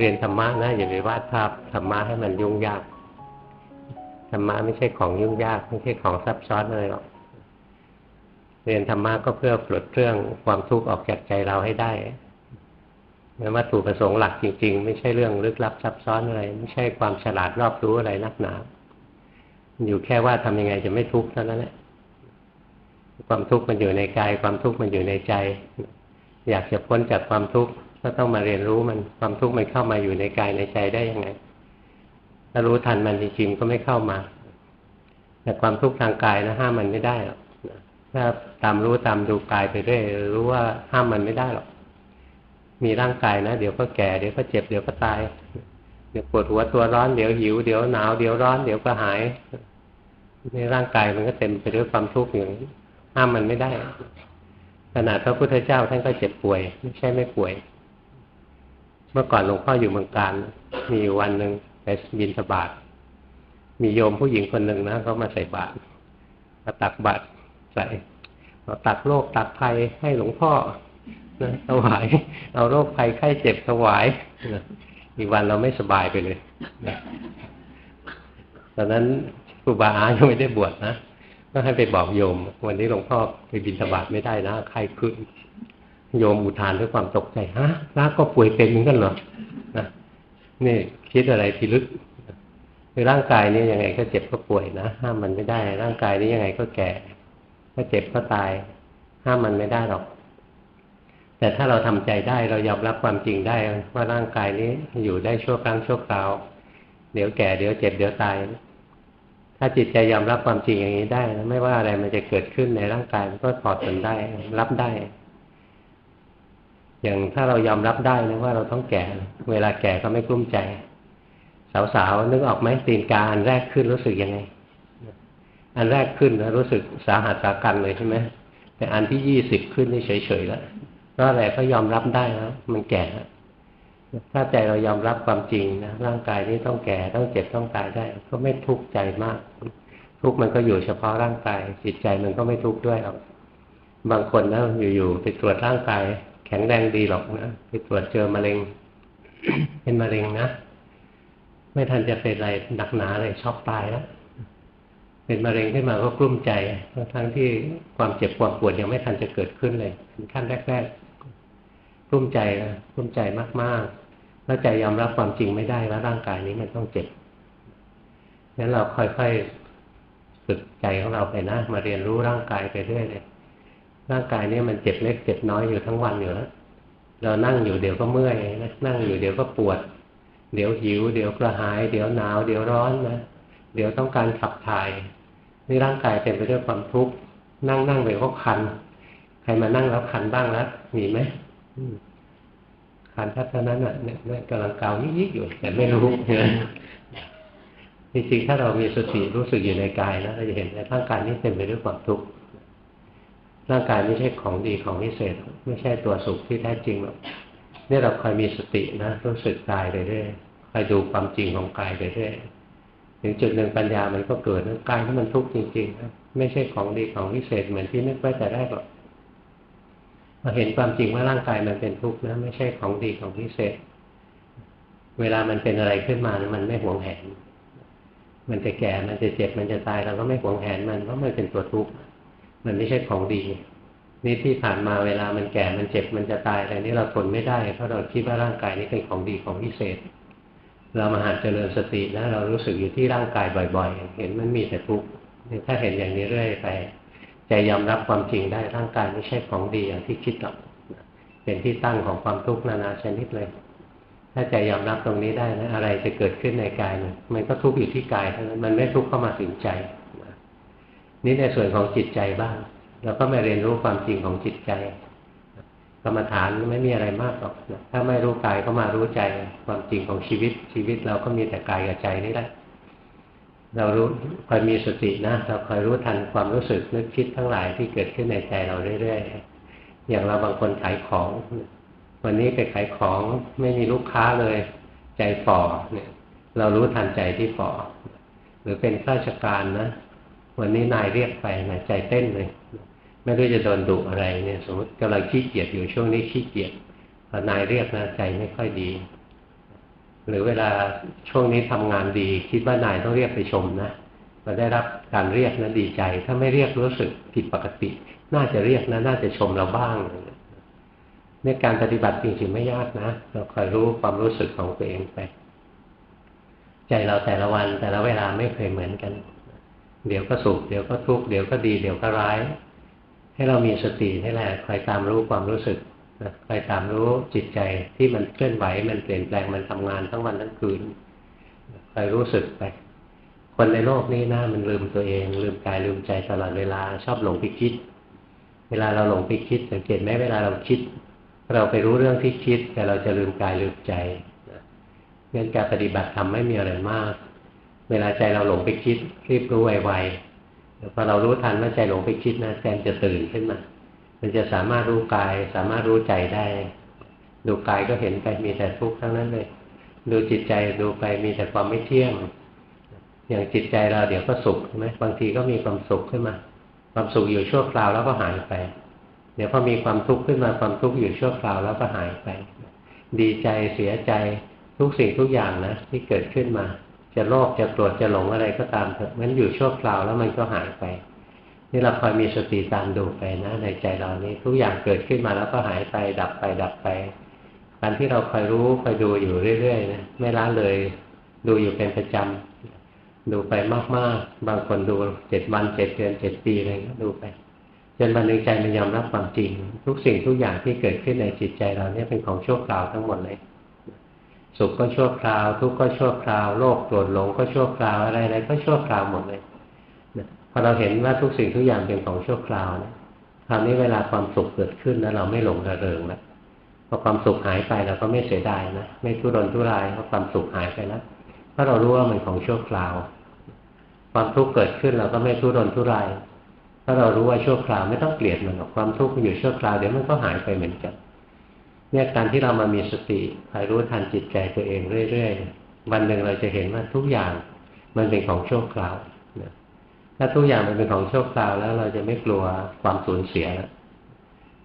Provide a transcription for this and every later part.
เรียนธรรมะนะอย่าไปวาดภาพธรรมะให้มันยุ่งยากธรรมะไม่ใช่ของยุ่งยาก ไม่ใช่ของซับซ้อนเลยหรอกเรียนธรรมะก็เพื่อปลดเครื่องความทุกข์ออกจากใจเราให้ได้แม้วัตถุประสงค์หลักจริง ๆ ไม่ใช่เรื่องลึกลับซับซ้อนอะไร ไม่ใช่ความฉลาดรอบรู้อะไรนักหนา อยู่แค่ว่าทำยังไงจะไม่ทุกข์เท่านั้นแหละ ความทุกข์มันอยู่ในกาย ความทุกข์มันอยู่ในใจ อยากจะพ้นจากความทุกข์ ก็ต้องมาเรียนรู้มันความทุกข์มันเข้ามาอยู่ในกายในใจได้ยังไงถ้ารู้ทันมันจริงๆก็ไม่เข้ามา แต่ความทุกข์ทางกายนะห้ามมันไม่ได้หรอกถ้าตามรู้ตามดูกายไปเรื่อยรู้ว่าห้ามมันไม่ได้หรอก มีร่างกายนะเดี๋ยวก็แก่เดี๋ยวก็เจ็บเดี๋ยวก็ตาย เดี๋ยวปวดหัวตัวร้อนเดี๋ยวหิวเดี๋ยวหนาวเดี๋ยวร้อนเดี๋ยวก็หายในร่างกายมันก็เต็มไปด้วยความทุกข์อย่างนี้ห้ามมันไม่ได้ขนาดพระพุทธเจ้าท่านก็เจ็บป่วย ไม่ใช่ไม่ป่วย เมื่อก่อนหลวงพ่ออยู่เมืองการ มีวันหนึ่งไปบินสบาทมีโยมผู้หญิงคนหนึ่งนะเขามาใส่บาตรมาตักบาตรใส่เราตักโรคตักภัยให้หลวงพ่อนะถวายเอาโรคภัยไข้เจ็บถวายนะอีกวันเราไม่สบายไปเลยนะตอนนั้นครูบาอายังไม่ได้บวชนะก็ให้ไปบอกโยม วันนี้หลวงพ่อไปบินสบาทไม่ได้นะใครขึ้น โยมอุทานด้วยความตกใจฮะพระก็ป่วยเป็นเหมือนกันเหรอนะนี่คิดอะไรทีลึกคือร่างกายนี้ยังไงก็เจ็บก็ป่วยนะห้ามมันไม่ได้ ร่างกายนี้ยังไงก็แก่ก็เจ็บก็ตาย ห้ามมันไม่ได้หรอก แต่ถ้าเราทำใจได้เรายอมรับความจริงได้ ว่าร่างกายนี้อยู่ได้ชั่วครั้งชั่วคราว เดี๋ยวแก่เดี๋ยวเจ็บเดี๋ยวตาย ถ้าจิตใจยอมรับความจริงอย่างนี้ได้ ไม่ว่าอะไรมันจะเกิดขึ้นในร่างกายมันก็ถอดมันได้ รับได้ อย่างถ้าเรายอมรับได้นะว่าเราต้องแก่ เวลาแก่ก็ไม่กลุ้มใจ สาวๆนึกออกไหมตีนกาอันแรกขึ้นรู้สึกยังไง อันแรกขึ้นนะรู้สึกสาหัสสากันเลยใช่ไหมแต่อันที่ยี่สิบขึ้นนี่เฉยๆแล้วเพราะอะไรก็ยอมรับได้แล้วมันแก่ถ้าใจเรายอมรับความจริงนะร่างกายนี้ต้องแก่ต้องเจ็บต้องตายได้ ก็ไม่ทุกข์ใจมาก ทุกข์มันก็อยู่เฉพาะร่างกายจิตใจมันก็ไม่ทุกข์ด้วยหรอกบางคนนะอยู่ๆไปตรวจร่างกาย ข็งแรงดีหรอกนะไปตรวจเจอมะเร็ง เป็นมะเร็งนะ ไม่ทันจะเป็นอะไรหนักหนาเลยช็อกตายแล้วเป็นมะเร็งขึ้นมาก็กลุ้มใจทั้งที่ความเจ็บความปวดยังไม่ทันจะเกิดขึ้นเลยเป็นขั้นแรกๆกลุ้มใจนะกลุ้มใจมากๆแล้วใจยอมรับความจริงไม่ได้ว่าร่างกายนี้มันต้องเจ็บงั้นเราค่อยๆฝึกใจของเราไปนะมาเรียนรู้ร่างกายไปเรื่อยเลย ร่างกายนี้มันเจ็บเล็กเจ็บน้อยอยู่ทั้งวันอยู่แล้วเรานั่งอยู่เดี๋ยวก็เมื่อยนั่งอยู่เดี๋ยวก็ปวด เดี๋ยวหิว เดี๋ยวกระหาย เดี๋ยวหนาว เดี๋ยวร้อนนะเดี๋ยวต้องการขับถ่ายนี่ร่างกายเต็มไปด้วยความทุกข์นั่งนั่งไปก็คัน ใครมานั่งแล้วคันบ้างแล้วมีไหมคันทัศนั้นอะเนี่ยกำลังเกายิกๆอยู่ แต่ไม่รู้จริงๆถ้าเรามีสติรู้สึกอยู่ในกายนะเราจะเห็นว่าร่างกายนี้เต็มไปด้วยความทุกข์ ร่างกายไม่ใช่ของดีของพิเศษ ไม่ใช่ตัวสุขที่แท้จริงหรอกนี่เราคอยมีสตินะรู้สึกกายไปเรื่อยคอยดูความจริงของกายไปเรื่อยถึงจุดหนึ่งปัญญามันก็เกิดกายที่มันทุกข์จริงๆนะไม่ใช่ของดีของพิเศษเหมือนที่นึกไว้แต่แรกหรอกมาเห็นความจริงว่าร่างกายมันเป็นทุกข์นะไม่ใช่ของดีของพิเศษ เวลามันเป็นอะไรขึ้นมามันไม่หวงแหน มันจะแก่มันจะเจ็บมันจะตายเราก็ไม่หวงแหนมันเพราะมันเป็นตัวทุกข์ มันไม่ใช่ของดี นี่ที่ผ่านมาเวลามันแก่มันเจ็บมันจะตายอะไรนี้เราทนไม่ได้เพราะเราคิดว่าร่างกายนี้เป็นของดีของพิเศษ เรามาหัดเจริญสติแล้วเรารู้สึกอยู่ที่ร่างกายบ่อยๆ เห็นมันมีแต่ทุกข์ถ้าเห็นอย่างนี้เรื่อยไปใจยอมรับความจริงได้ร่างกายไม่ใช่ของดีอย่างที่คิดหรอกเป็นที่ตั้งของความทุกข์นานาชนิดเลย ถ้าใจยอมรับตรงนี้ได้นะอะไรจะเกิดขึ้นในกายมันมันก็ทุกข์อยู่ที่กายเท่านั้นมันไม่ทุกข์เข้ามาถึงใจ นี่ในส่วนของจิตใจบ้างเราก็มาเรียนรู้ความจริงของจิตใจกรรมฐานไม่มีอะไรมากหรอกถ้าไม่รู้กายก็มารู้ใจความจริงของชีวิต ชีวิตเราก็มีแต่กายกับใจนี่แหละเรารู้คอยมีสตินะเราคอยรู้ทันความรู้สึกนึกคิดทั้งหลายที่เกิดขึ้นในใจเราเรื่อยๆอย่างเราบางคนขายของ วันนี้ไปขายของไม่มีลูกค้าเลย ใจฝ่อเนี่ย เรารู้ทันใจที่ฝ่อหรือเป็นข้าราชการนะ วันนี้นายเรียกไปนะใจเต้นเลย ไม่รู้จะโดนดุอะไรเนี่ย สมมติกำลังขี้เกียจอยู่ช่วงนี้ขี้เกียจพอนายเรียกนะใจไม่ค่อยดี หรือเวลาช่วงนี้ทำงานดี คิดว่านายต้องเรียกไปชมนะมาได้รับการเรียกนะดีใจ ถ้าไม่เรียกรู้สึกผิดปกติ น่าจะเรียกนะ น่าจะชมเราบ้างเนี่ยการปฏิบัติจริงๆไม่ยากนะ เราคอยรู้ความรู้สึกของตัวเองไป ใจเราแต่ละวันแต่ละเวลาไม่เคยเหมือนกัน เดี๋ยวก็สุขเดี๋ยวก็ทุกข์เดี๋ยวก็ดีเดี๋ยวก็ร้าย ให้เรามีสตินี่แหละคอยตามรู้ความรู้สึกนะคอยตามรู้จิตใจที่มันเคลื่อนไหวมันเปลี่ยนแปลงมันทำงานทั้งวันทั้งคืนคอยรู้สึกไป คนในโลกนี้นะมันลืมตัวเอง ลืมกายลืมใจตลอดเวลาชอบหลงไปคิด เวลาเราหลงไปคิดสังเกตไหมเวลาเราคิด เราไปรู้เรื่องที่คิด แต่เราจะลืมกายลืมใจงั้นการปฏิบัติทำไม่มีอะไรมาก เวลาใจเราหลงไปคิดรีบรู้ไวๆพอเรารู้ทันว่าใจหลงไปคิดนะแทนจะตื่นขึ้นมา มันจะสามารถรู้กาย สามารถรู้ใจได้ ดูกายก็เห็นไปมีแต่ทุกข์ทั้งนั้นเลย ดูจิตใจดูไปมีแต่ความไม่เที่ยง อย่างจิตใจเราเดี๋ยวก็สุขใช่ไหมบางทีก็มีความสุขขึ้นมา ความสุขอยู่ชั่วคราวแล้วก็หายไป เดี๋ยวพอมีความทุกข์ขึ้นมาความทุกข์อยู่ชั่วคราวแล้วก็หายไป ดีใจเสียใจทุกสิ่งทุกอย่างนะที่เกิดขึ้นมา จะโลภจะโกรธจะหลงอะไรก็ตามเถอะมันอยู่ชั่วคราวแล้วมันก็หายไป นี่เราคอยมีสติตามดูไปนะในใจเรานี่ทุกอย่างเกิดขึ้นมาแล้วก็หายไป ดับไป ดับไปการที่เราคอยรู้คอยดูอยู่เรื่อยๆนะไม่ละเลย ดูอยู่เป็นประจำดูไปมากๆ บางคนดูเจ็ดวันเจ็ดเดือนเจ็ดปีอะไรก็ดูไปจนวันหนึ่งใจมันยอมรับความจริง ทุกสิ่งทุกอย่างที่เกิดขึ้นในจิตใจเราเนี่ยเป็นของชั่วคราวทั้งหมดเลย สุขก็ชั่วคราว ทุกข์ก็ชั่วคราวโลภโกรธหลงก็ชั่วคราวอะไรอะไรก็ชั่วคราวหมดเลยพอเราเห็นว่าทุกสิ่งทุกอย่างเป็นของชั่วคราวนะคราวนี้เวลาความสุขเกิดขึ้นแล้วเราไม่หลงระเริงแล้วพอความสุขหายไปเราก็ไม่เสียดายนะไม่ทุรนทุรายเพราะความสุขหายไปแล้วเพราะเรารู้ว่ามันของชั่วคราว ความทุกข์เกิดขึ้นเราก็ไม่ทุรนทุรายเพราะเรารู้ว่าชั่วคราวไม่ต้องเกลียดมันหรอกความทุกข์มันอยู่ชั่วคราวเดี๋ยวมันก็หายไปเหมือนกัน เนี่ยการที่เรามามีสติคอยรู้ทันจิตใจตัวเองเรื่อยๆ วันหนึ่งเราจะเห็นว่าทุกอย่างมันเป็นของชั่วคราวถ้าทุกอย่างมันเป็นของโชคคราวแล้วเราจะไม่กลัวความสูญเสียแล้ว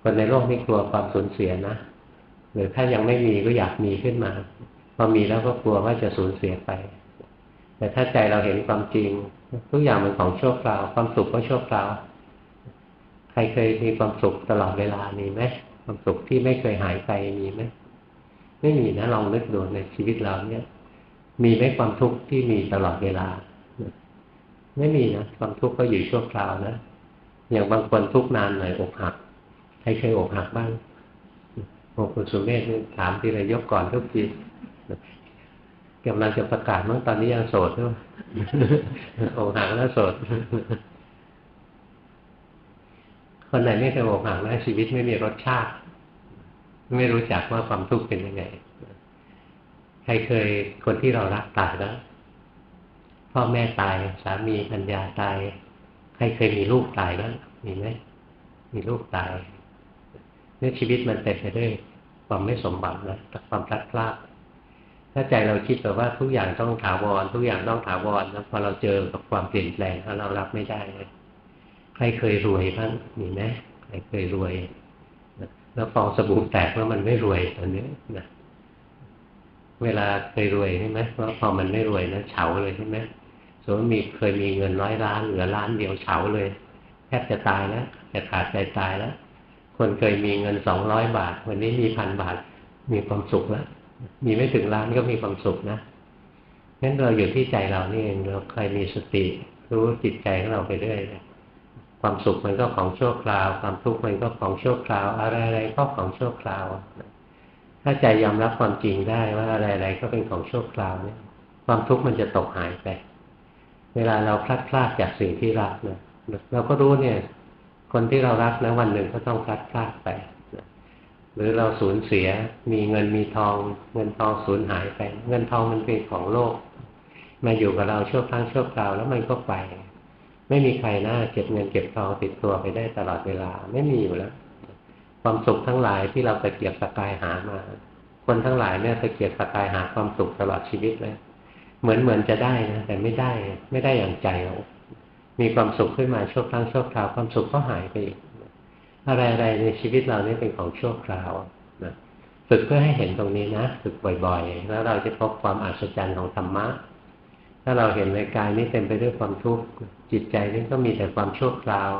คนในโลกไม่กลัวความสูญเสียนะหรือถ้ายังไม่มีก็อยากมีขึ้นมา พอมีแล้วก็กลัวว่าจะสูญเสียไป แต่ถ้าใจเราเห็นความจริง ทุกอย่างเป็นของโชคคราว ความสุขก็โชคคราว ใครเคยมีความสุขตลอดเวลามีไหม ความสุขที่ไม่เคยหายไปมีไหมไม่มีนะลองนึกดูในชีวิตเราเนี่ย มีไหมความทุกข์ที่มีตลอดเวลา ไม่มีนะความทุกข์ก็อยู่ชั่วคราวนะอย่างบางคนทุกนานหน่อยอกหักใครเคยอกหักบ้างโอ้คุณสุเมธถามทีไรยกก่อนทุกทีกำลังจะประกาศเมั้งตอนนี้ยังโสดด้วยอกหักแล้วโสด คนไหนไม่เคยอกหักนะชีวิตไม่มีรสชาติ ไม่รู้จักว่าความทุกข์เป็นยังไง ใครเคยคนที่เรารักตายแล้วพ่อแม่ตาย สามีปัญญาตาย ใครเคยมีลูกตายบ้างมีไหมมีลูกตายเนี่ยชีวิตมันเต็มไปด้วยความไม่สมบัตินะความพลัดพรากถ้าใจเราคิดแบบว่าทุกอย่างต้องถาวร ทุกอย่างต้องถาวรแล้วพอเราเจอกับความเปลี่ยนแปลงเรารับไม่ได้เลย ใครเคยรวยบ้างมีไหมใครเคยรวยแล้วฟองสบู่แตกแล้วมันไม่รวยตอนนี้นะเวลาเคยรวยใช่ไหมว่าพอมันไม่รวยนะเฉาเลยใช่ไหมสมมติมีเคยมีเงินร้อยล้านเหลือล้านเดียวเฉาเลยแทบจะตายแล้วจะขาดใจตายแล้วคนเคยมีเงินสองร้อยบาท วันนี้มีพันบาท มีความสุขแล้วมีไม่ถึงล้านก็มีความสุขนะงั้นเราอยู่ที่ใจเรานี่เองเราเคยมีสติ รู้จิตใจของเราไปเรื่อย ความสุขมันก็ของชั่วคราว ความทุกข์มันก็ของชั่วคราว อะไรๆก็ของชั่วคราว ถ้าใจยอมรับความจริงได้ว่าอะไรๆก็เป็นของชั่วคราวเนี่ยความทุกข์มันจะตกหายไป เวลาเราพลัดพรากจากสิ่งที่รักเนี่ยเราก็รู้เนี่ย คนที่เรารักนะวันหนึ่งก็ต้องพลัดพรากไปหรือเราสูญเสียมีเงินมีทอง เงินทองสูญหายไป เงินทองมันเป็นของโลก มาอยู่กับเราชั่วครั้งชั่วคราวแล้วมันก็ไป ไม่มีใครน่าเก็บเงินเก็บทองติดตัวไปได้ตลอดเวลา ไม่มีอยู่แล้ว ความสุขทั้งหลายที่เราตะเกียบตะกายหามา คนทั้งหลายเนี่ยตะเกียบตะกายหาความสุขตลอดชีวิตเลย เหมือนเหมือนจะได้นะแต่ไม่ได้ไม่ได้อย่างใจเรามีความสุขขึ้นมาชั่วครั้งชั่วคราวความสุขก็หายไปอีกอะไรอะไรในชีวิตเรานี่เป็นของชั่วคราวนะฝึกเพื่อให้เห็นตรงนี้นะฝึกบ่อยๆ แล้วเราจะพบความอัศจรรย์ของธรรมะ ถ้าเราเห็นในกายนี้เต็มไปด้วยความทุกข์จิตใจนี้ก็มีแต่ความชั่วคราว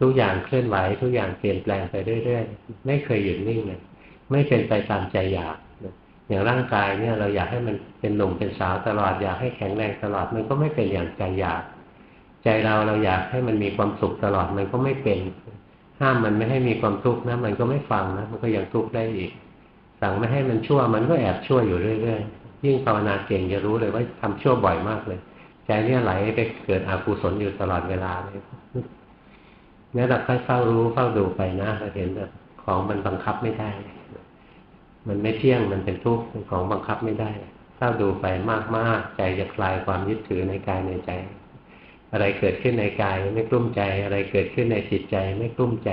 ทุกอย่างเคลื่อนไหว ทุกอย่างเปลี่ยนแปลงไปเรื่อยๆไม่เคยหยุดนิ่งเลยไม่เป็นไปตามใจอยากอย่างร่างกายเนี่ยเราอยากให้มันเป็นหนุ่มเป็นสาวตลอดอยากให้แข็งแรงตลอดมันก็ไม่เป็นอย่างใจอยาก ใจเราเราอยากให้มันมีความสุขตลอดมันก็ไม่เป็น ห้ามมันไม่ให้มีความทุกข์นะมันก็ไม่ฟังนะมันก็ยังทุกข์ได้อีกสั่งไม่ให้มันชั่วมันก็แอบชั่วอยู่เรื่อยๆ ยิ่งภาวนาเก่งจะรู้เลยว่าทำชั่วบ่อยมากเลยใจเนี่ยไหลไปเกิดอกุศลอยู่ตลอดเวลาเลยนี่เราค่อยเฝ้ารู้เฝ้าดูไปนะเราเห็นแบบของมันบังคับไม่ได้ มันไม่เที่ยงมันเป็นทุกข์เป็นของบังคับไม่ได้ถ้าดูไปมากๆใจจะคลายความยึดถือในกายในใจ อะไรเกิดขึ้นในกายไม่กลุ้มใจ อะไรเกิดขึ้นในจิตใจไม่กลุ้มใจ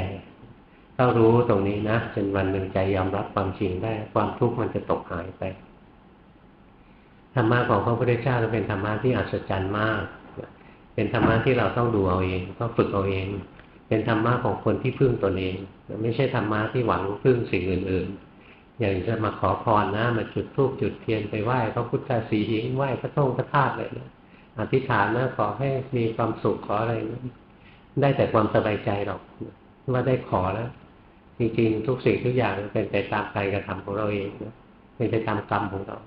ถ้ารู้ตรงนี้นะจนวันหนึ่งใจยอมรับความจริงได้ ความทุกข์มันจะตกหายไป ธรรมะของพระพุทธเจ้าเป็นธรรมะที่อัศจรรย์มาก เป็นธรรมะที่เราต้องดูเอาเองต้องฝึกเอาเอง เป็นธรรมะของคนที่พึ่งตนเอง ไม่ใช่ธรรมะที่หวังพึ่งสิ่งอื่น ๆ อย่างจะมาขอพรนะมาจุดธูปจุดเทียนไปไหว้พระพุทธสีหิงไหว้พระทงพระธาตุเลยนะอธิษฐานนะขอให้มีความสุขขออะไรนะได้แต่ความสบายใจหรอกว่าได้ขอแล้ว จริงๆ ทุกสิ่งทุกอย่างเป็นไปตามการกระทำของเราเองนะเป็นไปตามกรรมของเรา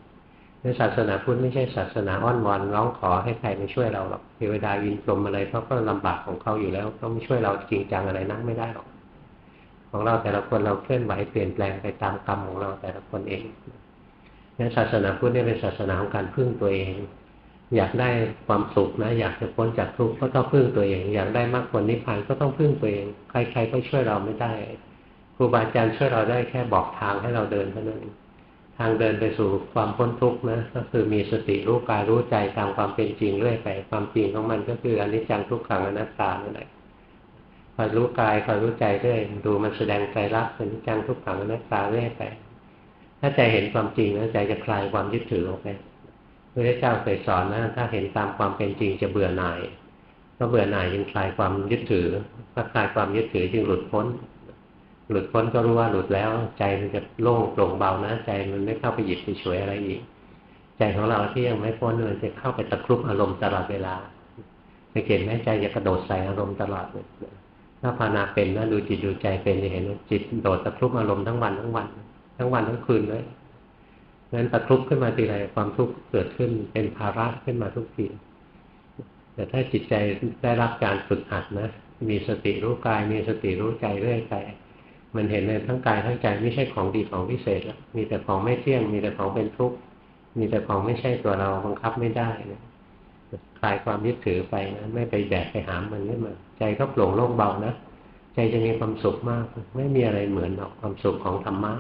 นศาสนาพุทธไม่ใช่ศาสนาอ้อนวอนร้องขอให้ใครมาช่วยเราหรอกเทวดายินกรมอะไรเขาก็ลำบากของเขาอยู่แล้วเขาไม่ช่วยเราจริงจังอะไรนั่งไม่ได้หรอก ของเราแต่ละคนเราเคลื่อนไหวเปลี่ยนแปลงไปตามกรรมของเราแต่ละคนเองนี่ศาสนาพุทธนี่เป็นศาสนาของการพึ่งตัวเอง อยากได้ความสุขนะ อยากจะพ้นจากทุกข์ก็ต้องพึ่งตัวเอง อยากได้มรรคผลนิพพานก็ต้องพึ่งตัวเอง ใครๆก็ช่วยเราไม่ได้ครูบาอาจารย์ช่วยเราได้แค่บอกทางให้เราเดินเท่านั้นทางเดินไปสู่ความพ้นทุกข์นะก็คือมีสติรู้กายรู้ใจตามความเป็นจริงเรื่อยไป ความจริงของมันก็คืออนิจจังทุกขังอนัตตานั่นแหละคอยรู้กายคอยรู้ใจเรื่อยดูมันแสดงใจรักเป็นจังทุกขังอนัตตาเรื่อยไป ถ้าใจเห็นความจริงแล้วใจจะคลายความยึดถือออกไปพระเจ้าเคยสอนนะถ้าเห็นตามความเป็นจริงจะเบื่อหน่ายก็เบื่อหน่ายจึงคลายความยึดถือถ้าคลายความยึดถือจึงหลุดพ้น หลุดพ้นก็รู้ว่าหลุดแล้ว ใจมันจะโล่งโปร่งเบานะใจมันไม่เข้าไปหยิบไปช่วยอะไรอีก ใจของเราที่ยังไม่พ้นมันจะเข้าไปตะครุบอารมณ์ตลอดเวลาสังเกตไหมใจจะกระโดดใส่อารมณ์ตลอดเลยถ้าภาวนาเป็นนะดูจิตดูใจเป็นจะเห็นจิตโดดตะครุบอารมณ์ทั้งวันทั้งวัน ทั้งวันทั้งคืนเลยงั้นตะครุบขึ้นมาทีไรความทุกข์เกิดขึ้นเป็นภาระขึ้นมาทุกทีแต่ถ้าจิตใจได้รับการฝึกหัดนะ มีสติรู้กาย มีสติรู้ใจเรื่อยไป มันเห็นเลยทั้งกายทั้งใจไม่ใช่ของดีของพิเศษแล้วมีแต่ของไม่เที่ยง มีแต่ของเป็นทุกข์มีแต่ของไม่ใช่ตัวเราบังคับไม่ได้นะคลายความยึดถือไปนะไม่ไปแบกไปหามมันขึ้นมาใจก็โปร่งโล่งเบานะใจจะมีความสุขมาก ไม่มีอะไรเหมือนหรอกความสุขของธรรมะ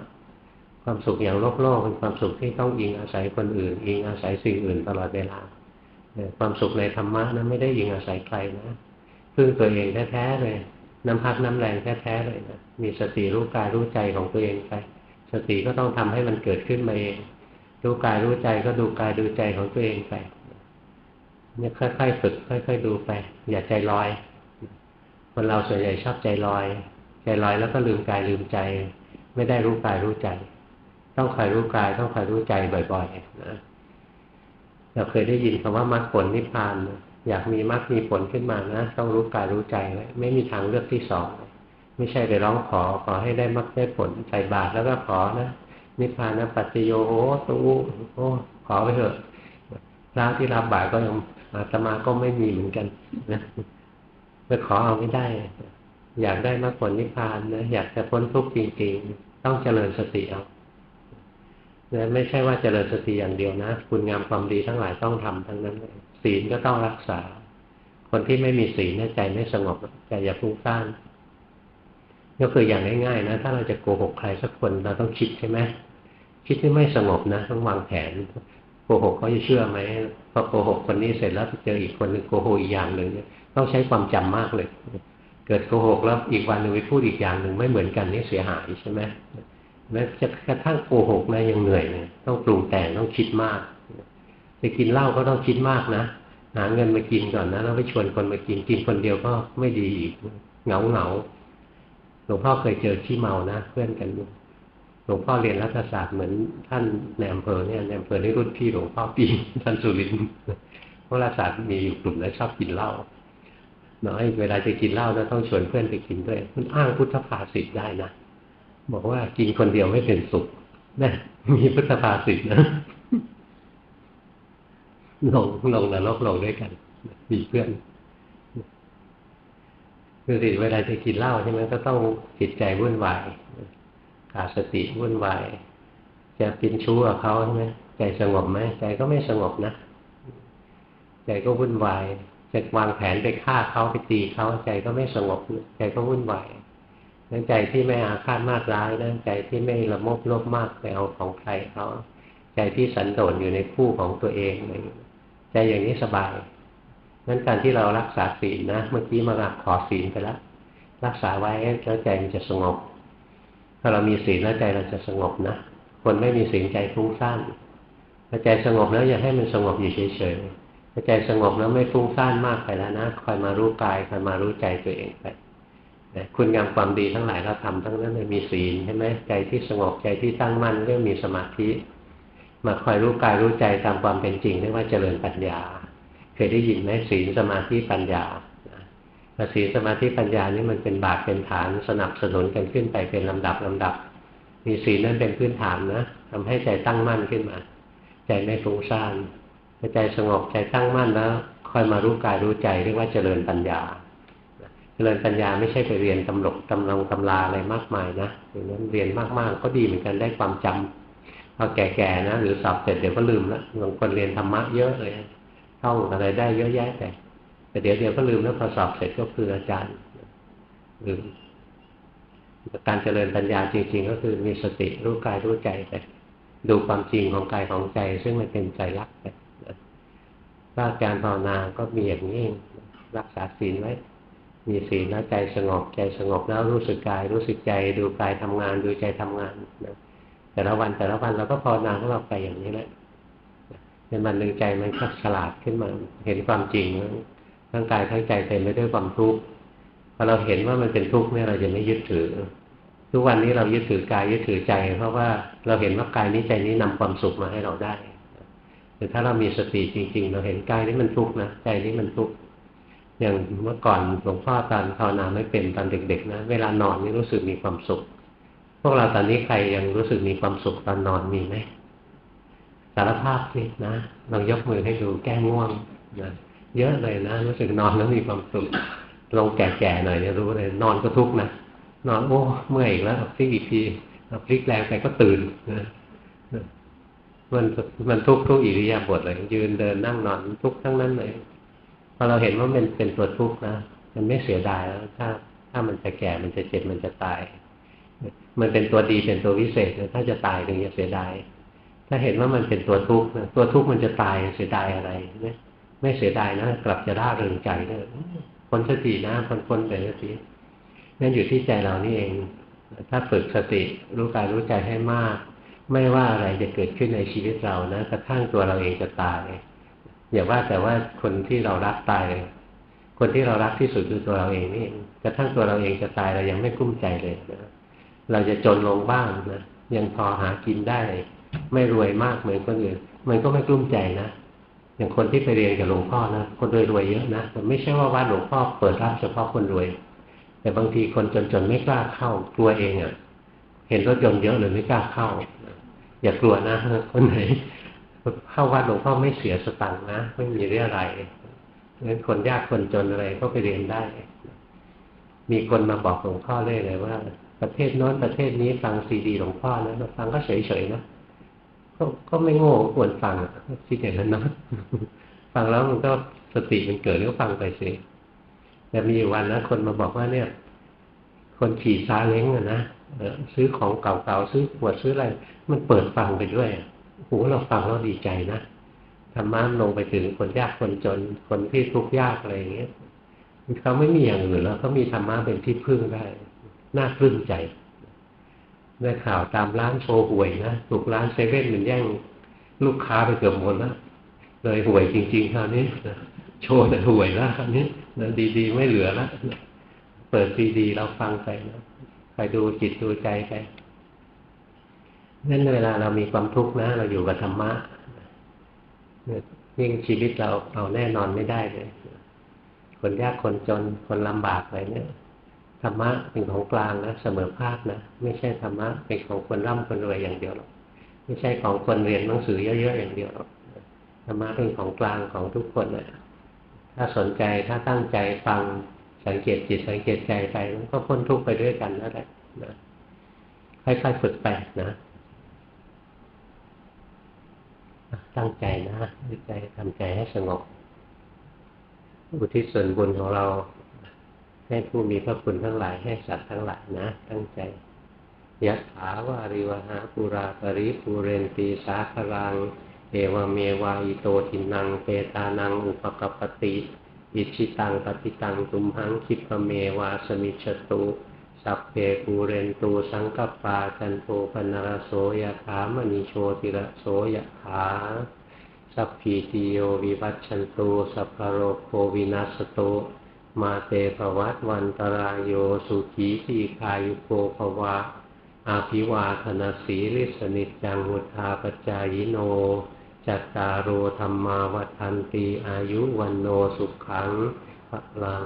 ความสุขอย่างโลกโลกเป็นความสุขที่ต้องอิงอาศัยคนอื่น อิงอาศัยสิ่งอื่นตลอดเวลาความสุขในธรรมะนั้นไม่ได้อิงอาศัยใครนะพึ่งตัวเองแท้ๆเลย น้ำพักน้ำแรงแท้ๆเลยนะมีสติรู้กายรู้ใจของตัวเองไปสติก็ต้องทำให้มันเกิดขึ้นมาเองรู้กายรู้ใจก็ดูกายดูใจของตัวเองไปเนี่ยค่อยๆฝึกค่อย ๆ ดูไป อย่าใจลอย คนเราส่วนใหญ่ชอบใจลอย ใจลอยแล้วก็ลืมกายลืมใจ ไม่ได้รู้กายรู้ใจ ต้องคอยรู้กายต้องคอยรู้ใจบ่อยๆนะเราเคยได้ยินคำว่ามรรคผลนิพพาน อยากมีมรรคมีผลขึ้นมานะต้องรู้กายรู้ใจไว้ไม่มีทางเลือกที่สองไม่ใช่ไปร้องขอขอให้ได้มรรคได้ผลใส่บาตรแล้วก็ขอนะนิพพานนะปัจจโยโหตูโอขอไปเถอะพระที่รับบาตรก็ยังอาตมาก็ไม่มีเหมือนกันนะไปขอเอาไม่ได้ อยากได้มรรคผลนิพพานนะอยากจะพ้นทุกข์จริงๆต้องเจริญสติเอานะไม่ใช่ว่าเจริญสติอย่างเดียวนะ คุณงามความดีทั้งหลายต้องทำทั้งนั้นเลย ศีลก็ต้องรักษา คนที่ไม่มีศีลใจไม่สงบใจอย่าฟุ้งซ่านก็คืออย่างง่ายๆนะถ้าเราจะโกหกใครสักคนเราต้องคิดใช่ไหมคิดที่ไม่สงบนะต้องวางแผนโกหกเขาจะเชื่อไหมพอโกหกคนนี้เสร็จแล้วเจออีกคนหนึ่งโกหกอีกอย่างหนึ่งต้องใช้ความจำมากเลย เกิดโกหกแล้วอีกวันหนึ่งไปพูดอีกอย่างหนึ่งไม่เหมือนกันนี่เสียหายใช่ไหมแม้จะกระทั่งโกหกนะยังเหนื่อยเลยต้องปรุงแต่งต้องคิดมาก จะกินเหล้าก็ต้องคิดมากนะหาเงินมากินก่อนนะแล้วไปชวนคนมากินกินคนเดียวก็ไม่ดีอีกเหงาเหงาหลวงพ่อเคยเจอขี้เมานะเพื่อนกันหลวงพ่อเรียนรัฐศาสตร์เหมือนท่านในอำเภอเนี่ยในอำเภอนี่รุ่นพี่หลวงพ่อปีท่านสุรินทร์เพราะรัฐศาสตร์มีอยู่กลุ่มแล้วชอบกินเหล้าน้อยเวลาจะกินเหล้านะต้องชวนเพื่อนไปกินด้วยมันอ้างพุทธภาษิตได้นะบอกว่ากินคนเดียวไม่เป็นสุขนะมีพุทธภาษิตนะ ลงลงนรกลงด้วยกันมีเพื่อนคือสิเวลาจะกินเหล้าใช่ไหมก็ต้องจิตใจวุ่นวายขาดสติวุ่นวาย จะปินชู้กับเขาใช่ไหมใจสงบไหมใจก็ไม่สงบนะใจก็วุ่นวายจะวางแผนไปฆ่าเขาไปตีเขาใจก็ไม่สงบใจก็วุ่นวายนั่นใจที่ไม่อาฆาตมาตร้ายนั่นใจที่ไม่ละโมบโลภมากไปเอาของใครเขาใจที่สันโดษอยู่ในคู่ของตัวเองอะไรอย่างนี้ ใจอย่างนี้สบายนั้นการที่เรารักษาศีลนะ เมื่อกี้มาขอศีลไปแล้วรักษาไว้แล้วใจมันจะสงบถ้าเรามีศีลแล้วใจเราจะสงบนะคนไม่มีศีลใจฟุ้งซ่านพอใจสงบแล้วอย่าให้มันสงบอยู่เฉยๆพอใจสงบแล้วไม่ฟุ้งซ่านมากไปแล้วนะคอยมารู้กายคอยมารู้ใจตัวเองไปคุณงามความดีทั้งหลายเราทำทั้งนั้นเลยมีศีลใช่ไหมใจที่สงบใจที่ตั้งมั่นเรื่องมีสมาธิ มาคอยรู้กายรู้ใจตามความเป็นจริงเรียกว่าเจริญปัญญา เคยได้ยินไหมศีลสมาธิปัญญาศีลสมาธิปัญญานี่มันเป็นบาตเป็นฐานสนับสนุนกันขึ้นไปเป็นลำดับลำดับ มีศีลนั่นเป็นพื้นฐานนะทำให้ใจตั้งมั่นขึ้นมา ใจไม่ฟุ้งซ่านใจสงบใจตั้งมั่นแล้วค่อยมารู้กายรู้ใจเรียกว่าเจริญปัญญา เจริญปัญญาไม่ใช่ไปเรียนตำหลกตำลงตำราอะไรมากมายนะอย่างนั้นเรียนมากๆก็ดีเหมือนกันได้ความจำ พอแก่ๆนะหรือสอบเสร็จเดี๋ยวก็ลืมแล้วบางคนเรียนธรรมะเยอะเลยท่องอะไรได้เยอะแยะแต่แต่เดี๋ยวเดี๋ยวก็ลืมแล้วพอสอบเสร็จก็คืออาจารย์ลืมการเจริญปัญญาจริง ๆ ก็คือมีสติรู้กายรู้ใจไปดูความจริงของกายของใจ ซึ่งมันเป็นใจรักไปว่าการภาวนาก็มีอย่างนี้รักษาศีลไว้ มีศีลแล้วใจสงบใจสงบแล้วรู้สึกกาย รู้สึกใจ ดูกายทำงานดูใจทำงานนะ แต่ละวันแต่ละวันเราก็ภาวนาของเราไปอย่างนี้แหละเป็นวันหนึ่งใจมันก็ฉลาดขึ้นมา เห็นความจริงร่างกายทั้งใจเต็มไปด้วยความทุกข์พอเราเห็นว่ามันเป็นทุกข์เนี่ยเราจะไม่ยึดถือ ทุกวันนี้เรายึดถือกายยึดถือใจ เพราะว่าเราเห็นว่ากายนี้ใจนี้นำความสุขมาให้เราได้แต่ถ้าเรามีสติจริง ๆ เราเห็นกายนี้มันทุกข์นะใจนี้มันทุกข์อย่างเมื่อก่อนหลวงพ่อตอนภาวนาไม่เป็นตอนเด็กๆนะเวลานอนนี่รู้สึกมีความสุข พวกเราตอนนี้ใครยังรู้สึกมีความสุขตอนนอนมีไหมสารภาพสินะลองยกมือให้ดูแก้ง่วงนะเยอะเลยนะรู้สึกนอนแล้วมีความสุขลงแก่ๆหน่อยเนี่ยรู้เลย นอนก็ทุกข์นะนอนโอ้เมื่อยอีกแล้วพลิกอีกทีพลิกแรงไปก็ตื่นนะมันมันทุกทุกอิริยาบถเลย ยืนเดินนั่งนอนทุกทั้งนั้นเลยพอเราเห็นว่ามันเป็นตัวทุกข์นะมันไม่เสียดายแล้วถ้า ถ้ามันจะแก่มันจะเจ็บมันจะตาย มันเป็นตัวดีเป็นตัววิเศษถ้าจะตายถึงจะเสียดายถ้าเห็นว่ามันเป็นตัวทุกข์ตัวทุกข์มันจะตายเสียดายอะไรไม่ไม่เสียดายนะกลับจะร่าเริงใจเลยคนสตินะคนคนเป็นสตินั่นอยู่ที่ใจเรานี่เอง ถ้าฝึกสติรู้กายรู้ใจให้มาก ไม่ว่าอะไรจะเกิดขึ้นในชีวิตเรานะกระทั่งตัวเราเองจะตายอย่าว่าแต่ว่าคนที่เรารักตายเลยคนที่เรารักที่สุดคือตัวเราเองนี่กระทั่งตัวเราเองจะตายเรายังไม่กุ้มใจเลยนะ เราจะจนลงบ้างนะยังพอหากินได้ ไม่รวยมากเหมือนคนอื่น มันก็ไม่กลุ้มใจนะอย่างคนที่ไปเรียนกับหลวงพ่อนะคนรวยรวยเยอะนะแต่ไม่ใช่ว่าวัดหลวงพ่อเปิดรับเฉพาะคนรวย แต่บางทีคนจนๆไม่กล้าเข้ากลัวเองอะ่ะ เห็นรถยนต์เยอะเลยไม่กล้าเข้า อย่ากลัวนะคนไหนเข้าวัดหลวงพ่อไม่เสียสตังค์นะไม่มีเรื่องอะไรงั้นคนยากคนจนอะไรก็ไปเรียนได้ มีคนมาบอกหลวงพ่อเลยเลยว่า ประเทศโน้นประเทศนี้ฟังซีดีหลวงพ่อนะฟังก็เฉยๆนะก็ก็ไม่โง่ควรฟังคิดอย่างนั้นนะฟังแล้วมันก็สติมันเกิดแล้วฟังไปสิแต่มีวันนะคนมาบอกว่าเนี่ย คนขี่ซาเล้งอะนะซื้อของเก่าๆซื้อขวดซื้ออะไร มันเปิดฟังไปด้วยโอ้เราฟังแล้วดีใจนะธรรมะลงไปถึงคนยากคนจนคนที่ทุกข์ยากอะไรอย่างเงี้ยเขาไม่มีอย่างอื่นแล้วเขามีธรรมะเป็นที่พึ่งได้ น่าปลื้มใจได้ข่าวตามร้านโชว์หวยนะถูกร้านเซเว่นมันแย่งลูกค้าไปเกือบหมดแล้วเลยหวยจริงๆคราวนี้โชว์แต่หวยแล้วคราวนี้นะดีๆไม่เหลือแล้วเปิดซีดีเราฟังไปนะไปดูจิตดูใจไปงั้นเวลาเรามีความทุกข์นะ เราอยู่กับธรรมะยิ่งชีวิตเราเอาแน่นอนไม่ได้เลย คนยากคนจนคนลำบากอะไรเนี่ย ธรรมะเป็นของกลางนะเสมอภาคนะไม่ใช่ธรรมะเป็นของคนร่ำคนรวยอย่างเดียวหรอกไม่ใช่ของคนเรียนหนังสือเยอะๆอย่างเดียวหรอกธรรมะเป็นของกลางของทุกคนนะถ้าสนใจถ้าตั้งใจฟังสังเกตจิตสังเกตใจไปมันก็พ้นทุกข์ไปด้วยกันนั่นแหละนะค่อยๆฝึกไปนะตั้งใจนะตั้งใจทำใจให้สงบอุทิศส่วนบุญของเรา ให้ผู้มีพระคุณทั้งหลายให้สัตว์ทั้งหลายนะ ตั้งใจยะถาวาริวหาปุราปริปูเรนตีสาครัง เอวเมวาอิโตทินังเปตานังอุปกปติอิชิตังปฏิตังตุมหังคิปเมวาสมิชตุสัพเพปูเรนตูสังกปาจันโทปนรโสยถามณีโชติระโสยถาสัพพีติโยวิวัตชันตูสัพพโรโควินัสตุ มาเตปวัตวันตรายโยสุขีทีคายุโกภวะ อาภิวาธนาสีลิสนิจังหุทาปจายโน จัตตารโอธรรมาวัฏันตีอายุวันโนสุขังพลัง